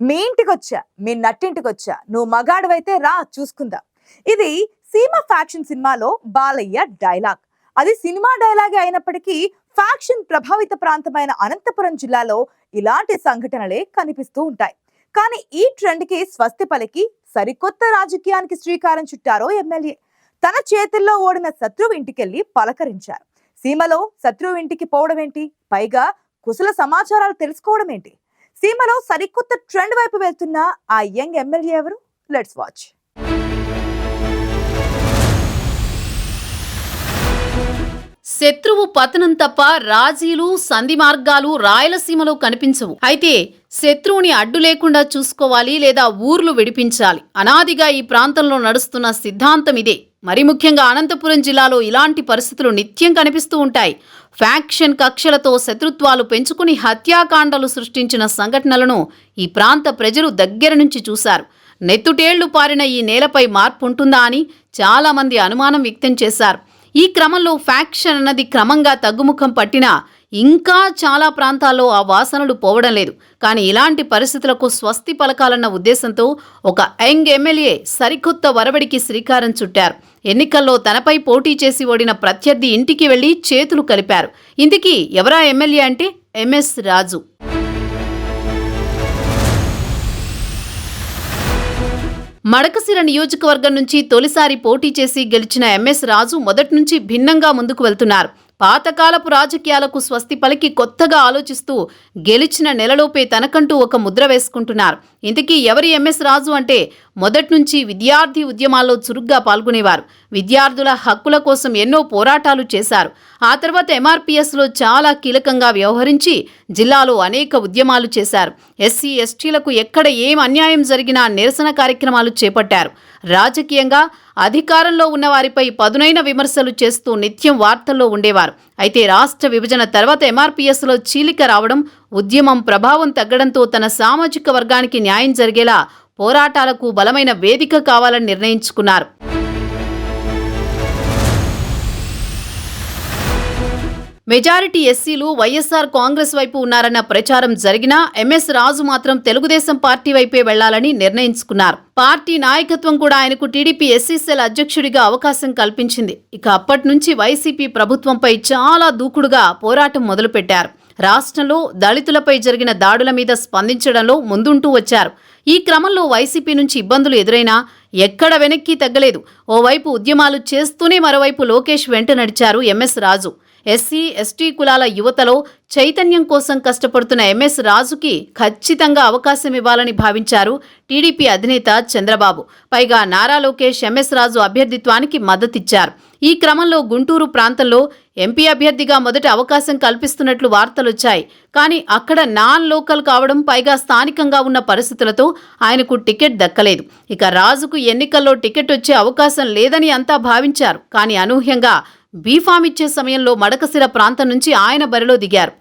మీ ఇంటికి వచ్చా మీ నట్టింటికి వచ్చా నువ్వు మగాడివైతే రా చూసుకుందా. ఇది సీమ ఫ్యాక్షన్ సినిమాలో బాలయ్య డైలాగ్. అది సినిమా డైలాగే అయినప్పటికీ ఫ్యాక్షన్ ప్రభావిత ప్రాంతమైన అనంతపురం జిల్లాలో ఇలాంటి సంఘటనలే కనిపిస్తూ ఉంటాయి. కానీ ఈ ట్రెండ్కి స్వస్తి పలికి సరికొత్త రాజకీయానికి శ్రీకారం చుట్టారో ఎమ్మెల్యే. తన చేతుల్లో ఓడిన శత్రువు ఇంటికెళ్ళి పలకరించారు. సీమలో శత్రువు ఇంటికి పోవడం ఏంటి పైగా కుశల సమాచారాలు తెలుసుకోవడం ఏంటి సీమలో సరికొత్త ట్రెండ్ వైపు వెళ్తున్న ఆ యంగ్ ఎమ్మెల్యే ఎవరు? లెట్స్ వాచ్ శత్రువు పతనం తప్ప రాజీలు సంధి మార్గాలు రాయలసీమలో కనిపించవు. అయితే శత్రువుని అడ్డు లేకుండా చూసుకోవాలి లేదా ఊర్లు విడిపించాలి. అనాదిగా ఈ ప్రాంతంలో నడుస్తున్న సిద్ధాంతం ఇదే. మరి ముఖ్యంగా అనంతపురం జిల్లాలో ఇలాంటి పరిస్థితులు నిత్యం కనిపిస్తూ ఉంటాయి. ఫ్యాక్షన్ కక్షలతో శత్రుత్వాలు పెంచుకుని హత్యాకాండలు సృష్టించిన సంఘటనలను ఈ ప్రాంత ప్రజలు దగ్గర నుంచి చూశారు. నెత్తుటేళ్ళు పారిన ఈ నేలపై మార్పు ఉంటుందా అని చాలామంది అనుమానం వ్యక్తం చేశారు. ఈ క్రమంలో ఫ్యాక్షన్ అన్నది క్రమంగా తగ్గుముఖం పట్టినా ఇంకా చాలా ప్రాంతాల్లో ఆ వాసనలు పోవడం లేదు. కానీ ఇలాంటి పరిస్థితులకు స్వస్తి పలకాలన్న ఉద్దేశంతో ఒక యంగ్ ఎమ్మెల్యే సరికొత్త వరవడికి శ్రీకారం చుట్టారు. ఎన్నికల్లో తనపై పోటీ చేసి ఓడిన ప్రత్యర్థి ఇంటికి వెళ్ళి చేతులు కలిపారు. ఇందుకీ ఎవరా ఎమ్మెల్యే అంటే ఎంఎస్ రాజు. మడకసిర నియోజకవర్గం నుంచి తొలిసారి పోటీ చేసి గెలిచిన ఎంఎస్ రాజు మొదటి నుంచి భిన్నంగా ముందుకు వెళ్తున్నారు. పాతకాలపు రాజకీయాలకు స్వస్తి పలికి కొత్తగా ఆలోచిస్తూ గెలిచిన నెలలోపే తనకంటూ ఒక ముద్ర వేసుకుంటున్నారు. ఇంతకీ ఎవరి ఎంఎస్ రాజు అంటే మొదట్నుంచి విద్యార్థి ఉద్యమాల్లో చురుగ్గా పాల్గొనేవారు. విద్యార్థుల హక్కుల కోసం ఎన్నో పోరాటాలు చేశారు. ఆ తర్వాత ఎంఆర్పిఎస్లో చాలా కీలకంగా వ్యవహరించి జిల్లాలో అనేక ఉద్యమాలు చేశారు. ఎస్సీ ఎస్టీలకు ఎక్కడ ఏం అన్యాయం జరిగినా నిరసన కార్యక్రమాలు చేపట్టారు. రాజకీయంగా అధికారంలో ఉన్న వారిపై పదునైన విమర్శలు చేస్తూ నిత్యం వార్తల్లో ఉండేవారు. అయితే రాష్ట్ర విభజన తర్వాత ఎంఆర్పీఎస్లో చీలిక రావడం ఉద్యమం ప్రభావం తగ్గడంతో తన సామాజిక వర్గానికి న్యాయం జరిగేలా పోరాటాలకు బలమైన వేదిక కావాలని నిర్ణయించుకున్నారు. మెజారిటీ ఎస్సీలు వైఎస్ఆర్ కాంగ్రెస్ వైపు ఉన్నారన్న ప్రచారం జరిగినా ఎంఎస్ రాజు మాత్రం తెలుగుదేశం పార్టీ వైపే వెళ్ళాలని నిర్ణయించుకున్నారు. పార్టీ నాయకత్వం కూడా ఆయనకు టీడీపీ ఎస్సీసీఎల్ అధ్యక్షుడిగా అవకాశం కల్పించింది. ఇక అప్పటి నుంచి వైసీపీ ప్రభుత్వంపై చాలా దూకుడుగా పోరాటం మొదలుపెట్టారు. రాష్ట్రంలో దళితులపై జరిగిన దాడుల మీద స్పందించడంలో ముందుంటూ వచ్చారు. ఈ క్రమంలో వైసీపీ నుంచి ఇబ్బందులు ఎదురైనా ఎక్కడ వెనక్కి తగ్గలేదు. ఓవైపు ఉద్యమాలు చేస్తూనే మరోవైపు లోకేష్ వెంట నడిచారు ఎంఎస్ రాజు. ఎస్సీ ఎస్టీ కులాల యువతలో చైతన్యం కోసం కష్టపడుతున్న ఎంఎస్ రాజుకి ఖచ్చితంగా అవకాశం ఇవ్వాలని భావించారు టీడీపీ అధినేత చంద్రబాబు. పైగా నారా లోకేష్ ఎంఎస్ రాజు అభ్యర్థిత్వానికి మద్దతిచ్చారు. ఈ క్రమంలో గుంటూరు ప్రాంతంలో ఎంపీ అభ్యర్థిగా మొదట అవకాశం కల్పిస్తున్నట్లు వార్తలొచ్చాయి. కానీ అక్కడ నాన్ లోకల్ కావడం పైగా స్థానికంగా ఉన్న పరిస్థితులతో ఆయనకు టికెట్ దక్కలేదు. ఇక రాజుకు ఎన్నికల్లో టికెట్ వచ్చే అవకాశం లేదని అంతా భావించారు. కానీ అనూహ్యంగా బీఫామ్ ఇచ్చే సమయంలో మడకసిర ప్రాంతం నుంచి ఆయన బరిలో దిగారు.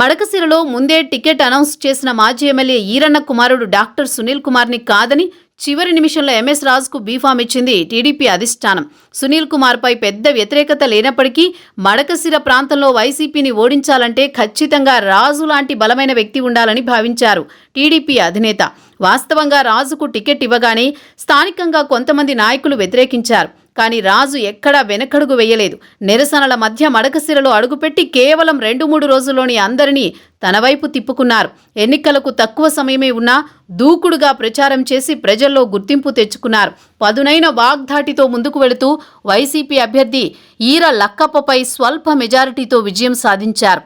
మడకసిరలో ముందే టికెట్ అనౌన్స్ చేసిన మాజీ ఎమ్మెల్యే ఈరన్న కుమారుడు డాక్టర్ సునీల్ కుమార్ని కాదని చివరి నిమిషంలో ఎంఎస్ రాజుకు బీఫామ్ ఇచ్చింది టీడీపీ అధిష్టానం. సునీల్ కుమార్పై పెద్ద వ్యతిరేకత లేనప్పటికీ మడకశిర ప్రాంతంలో వైసీపీని ఓడించాలంటే ఖచ్చితంగా రాజు లాంటి బలమైన వ్యక్తి ఉండాలని భావించారు టీడీపీ అధినేత. వాస్తవంగా రాజుకు టికెట్ ఇవ్వగానే స్థానికంగా కొంతమంది నాయకులు వ్యతిరేకించారు. కానీ రాజు ఎక్కడా వెనకడుగు వేయలేదు. నిరసనల మధ్య మడకసిరలో అడుగుపెట్టి కేవలం రెండు మూడు రోజుల్లోని అందరినీ తన వైపు తిప్పుకున్నారు. ఎన్నికలకు తక్కువ సమయమే ఉన్నా దూకుడుగా ప్రచారం చేసి ప్రజల్లో గుర్తింపు తెచ్చుకున్నారు. పదునైన వాగ్ధాటితో ముందుకు వెళుతూ వైసీపీ అభ్యర్థి ఈర లక్కప్పపై స్వల్ప మెజారిటీతో విజయం సాధించారు.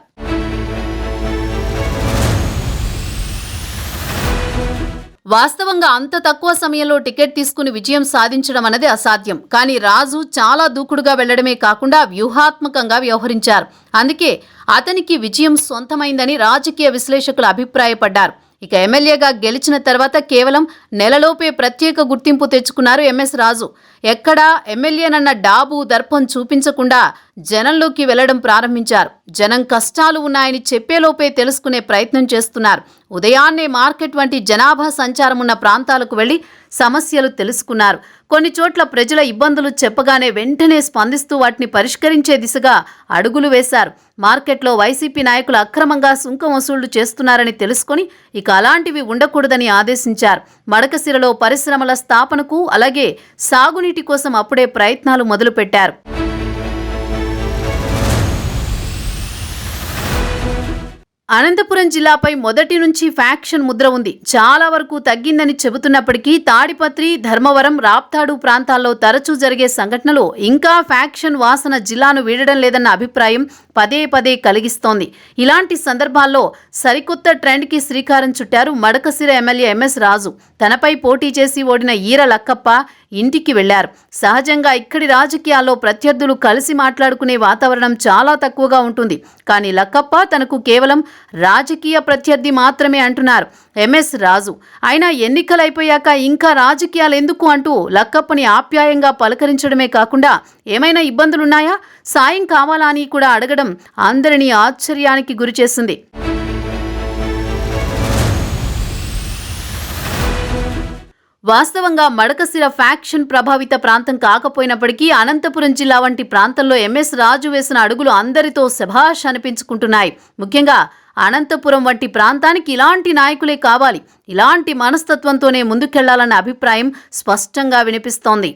వాస్తవంగా అంత తక్కువ సమయంలో టికెట్ తీసుకుని విజయం సాధించడం అనేది అసాధ్యం. కానీ రాజు చాలా దూకుడుగా వెళ్ళడమే కాకుండా వ్యూహాత్మకంగా వ్యవహరించారు. అందుకే అతనికి విజయం సొంతమైందని రాజకీయ విశ్లేషకులు అభిప్రాయపడ్డారు. ఇక ఎమ్మెల్యేగా గెలిచిన తర్వాత కేవలం నెలలోపే ప్రత్యేక గుర్తింపు తెచ్చుకున్నారు ఎంఎస్ రాజు. ఎక్కడా ఎమ్మెల్యేనన్న డాబు దర్పం చూపించకుండా జనంలోకి వెళ్ళడం ప్రారంభించారు. జనం కష్టాలు ఉన్నాయని చెప్పేలోపే తెలుసుకునే ప్రయత్నం చేస్తున్నారు. ఉదయాన్నే మార్కెట్ వంటి జనాభా సంచారం ఉన్న ప్రాంతాలకు వెళ్ళి సమస్యలు తెలుసుకున్నారు. కొన్ని చోట్ల ప్రజల ఇబ్బందులు చెప్పగానే వెంటనే స్పందిస్తూ వాటిని పరిష్కరించే దిశగా అడుగులు వేశారు. మార్కెట్లో వైసీపీ నాయకులు అక్రమంగా సుంకం వసూళ్ళు చేస్తున్నారని తెలుసుకొని ఇక అలాంటివి ఉండకూడదని ఆదేశించారు. మడకశిరలో పరిశ్రమల స్థాపనకు అలాగే సాగునీటి కోసం అప్పుడే ప్రయత్నాలు మొదలుపెట్టారు. అనంతపురం జిల్లాపై మొదటి నుంచి ఫ్యాక్షన్ ముద్ర ఉంది. చాలా వరకు తగ్గిందని చెబుతున్నప్పటికీ తాడిపత్రి ధర్మవరం రాప్తాడు ప్రాంతాల్లో తరచూ జరిగే సంఘటనలు ఇంకా ఫ్యాక్షన్ వాసన జిల్లాను వీడడం లేదన్న అభిప్రాయం పదే పదే కలిగిస్తోంది. ఇలాంటి సందర్భాల్లో సరికొత్త ట్రెండ్కి శ్రీకారం చుట్టారు మడకసిర ఎమ్మెల్యే ఎంఎస్ రాజు. తనపై పోటీ చేసి ఓడిన ఈర లక్కప్ప ఇంటికి వెళ్ళారు. సహజంగా ఇక్కడి రాజకీయాల్లో ప్రత్యర్థులు కలిసి మాట్లాడుకునే వాతావరణం చాలా తక్కువగా ఉంటుంది. కానీ లక్కప్ప తనకు కేవలం రాజకీయ ప్రత్యర్థి మాత్రమే అంటున్నారు. ఎంఎస్ రాజు. అయినా ఎన్నికలైపోయాక ఇంకా రాజకీయాలు ఎందుకు అంటూ లక్కప్పని ఆప్యాయంగా పలకరించడమే కాకుండా ఏమైనా ఇబ్బందులున్నాయా? సాయం కావాలా అని కూడా అడగడం అందరినీ ఆశ్చర్యానికి గురిచేసింది. వాస్తవంగా మడకశిర ఫ్యాక్షన్ ప్రభావిత ప్రాంతం కాకపోయినప్పటికీ అనంతపురం జిల్లా వంటి ప్రాంతంలో ఎంఎస్ రాజు వేసిన అడుగులు అందరితో శభాష్ అనిపించుకుంటున్నాయి. ముఖ్యంగా అనంతపురం వంటి ప్రాంతానికి ఇలాంటి నాయకులే కావాలి. ఇలాంటి మనస్తత్వంతోనే ముందుకెళ్ళాలన్న అభిప్రాయం స్పష్టంగా వినిపిస్తోంది.